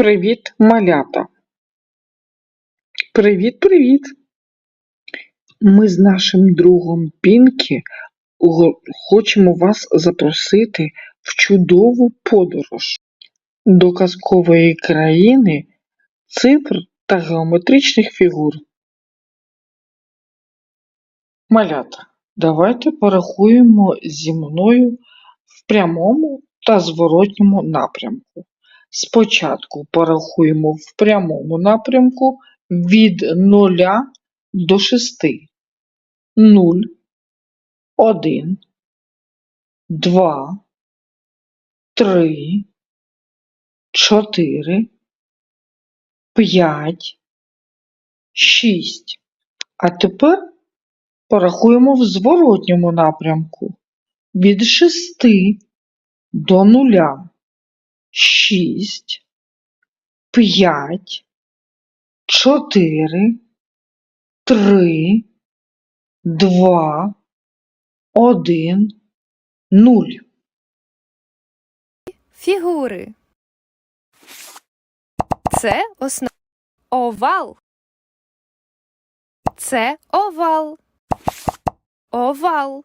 Привіт, малята. Привіт, привіт. Ми з нашим другом Пінкі хочемо вас запросити в чудову подорож до казкової країни цифр та геометричних фігур. Малята, давайте порахуємо зі мною в прямому та зворотньому напрямку. Спочатку порахуємо в прямому напрямку від 0 до 6. 0, 1, 2, 3, 4, 5, 6. А тепер порахуємо в зворотньому напрямку від 6 до 0. 6, 5, 4, 3, 2, 1, 0. Фігури. Це основ... овал. Це овал. Овал.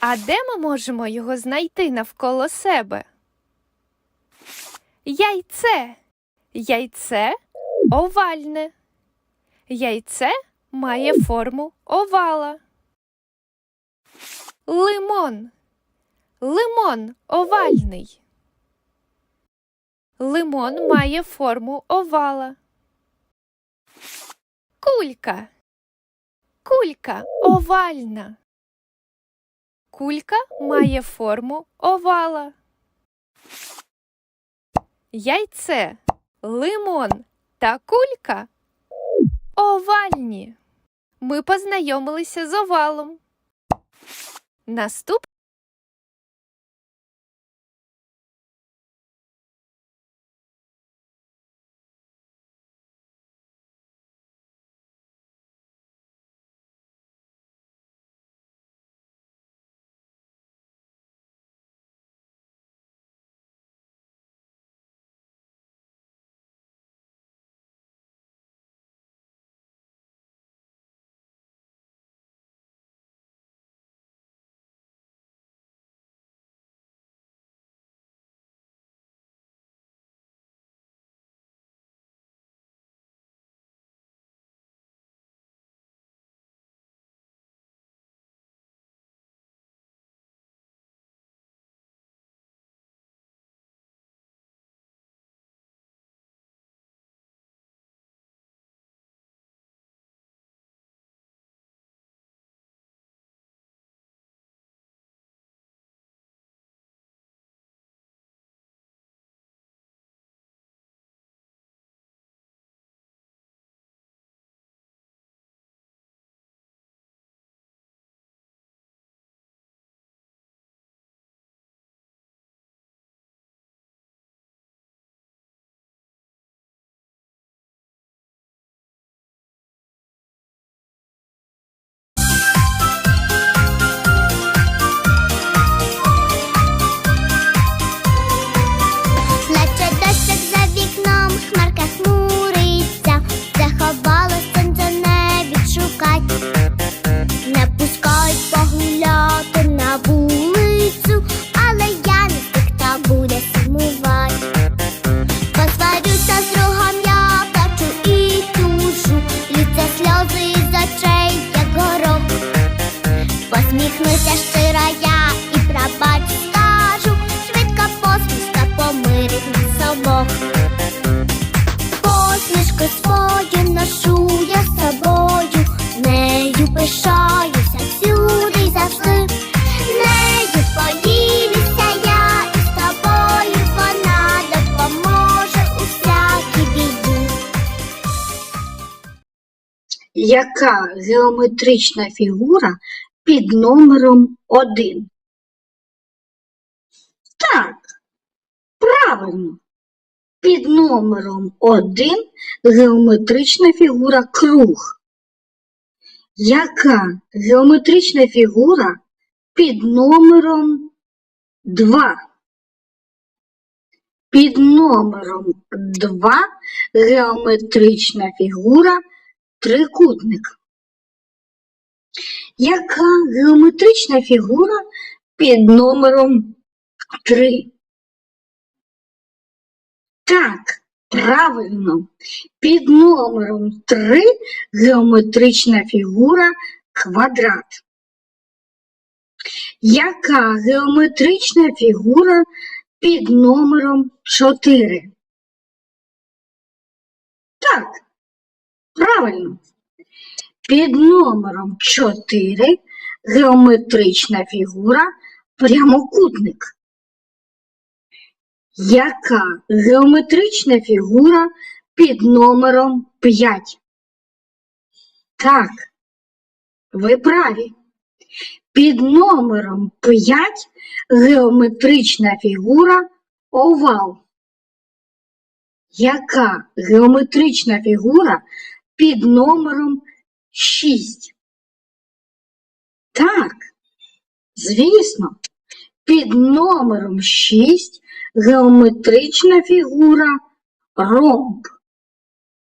А де ми можемо його знайти навколо себе? Яйце. Яйце овальне. Яйце має форму овала. Лимон. Лимон овальний. Лимон має форму овала. Кулька. Кулька овальна. Кулька має форму овала. Яйце, лимон та кулька овальні. Ми познайомилися з овалом. Наступ обох. Посмішку свою ношу я з собою, нею пишаюся всюди й завжди. Нею поділюся я з тобою вона у всякій біді. Яка геометрична фігура під номером 1? Так, правильно. Під номером 1 геометрична фігура круг. Яка геометрична фігура під номером 2? Під номером 2 геометрична фігура трикутник. Яка геометрична фігура під номером 3? Так, правильно. Під номером 3 геометрична фігура квадрат. Яка геометрична фігура під номером 4? Так, правильно. Під номером 4 геометрична фігура прямокутник. Яка геометрична фігура під номером 5? Так, ви праві. Під номером 5 геометрична фігура овал. Яка геометрична фігура під номером 6? Так, звісно, під номером 6 геометрична фігура ромб.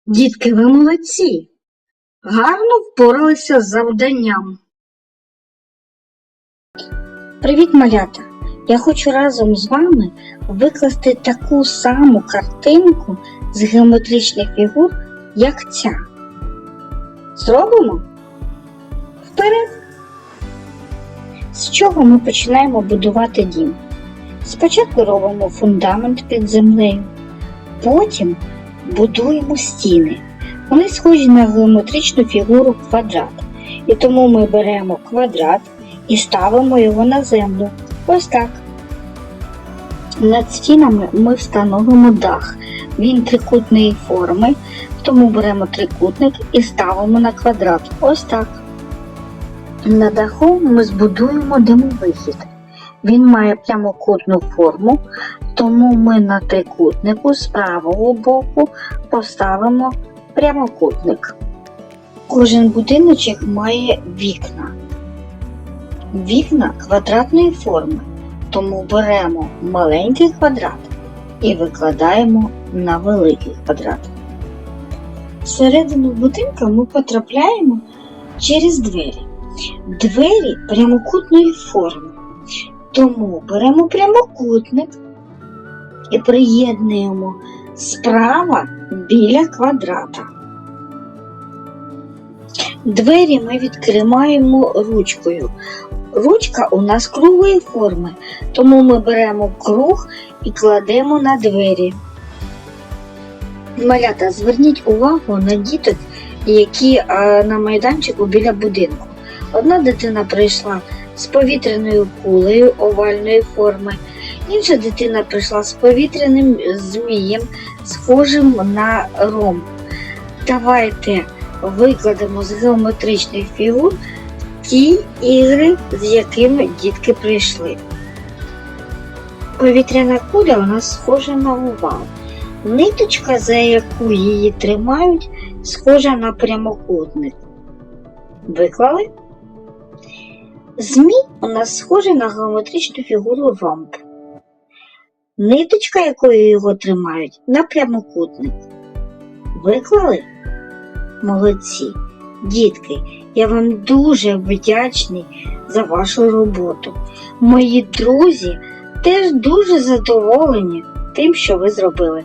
Дітки, ви молодці. Гарно впоралися з завданням. Привіт, малята! Я хочу разом з вами викласти таку саму картинку з геометричних фігур, як ця. Зробимо? Вперед! З чого ми починаємо будувати дім? Спочатку робимо фундамент під землею, потім будуємо стіни. Вони схожі на геометричну фігуру квадрат. І тому ми беремо квадрат і ставимо його на землю. Ось так. Над стінами ми встановимо дах. Він трикутної форми, тому беремо трикутник і ставимо на квадрат. Ось так. На даху ми збудуємо димовихід. Він має прямокутну форму, тому ми на трикутнику з правого боку поставимо прямокутник. Кожен будиночок має вікна. Вікна квадратної форми, тому беремо маленький квадрат і викладаємо на великий квадрат. Всередину будинка ми потрапляємо через двері. Двері прямокутної форми, тому беремо прямокутник і приєднуємо справа біля квадрата. Двері ми відкриваємо ручкою. Ручка у нас круглої форми, тому ми беремо круг і кладемо на двері. Малята, зверніть увагу на діток, які е, на майданчику біля будинку. Одна дитина прийшла з повітряною кулею овальної форми, інша дитина прийшла з повітряним змієм, схожим на ромб. Давайте викладемо з геометричних фігур ті ігри, з якими дітки прийшли. Повітряна куля у нас схожа на овал. Ниточка, за яку її тримають, схожа на прямокутник. Виклали? Змій у нас схожий на геометричну фігуру ромб. Ниточка, якою його тримають, на прямокутник. Виклали? Молодці. Дітки, я вам дуже вдячний за вашу роботу. Мої друзі теж дуже задоволені тим, що ви зробили.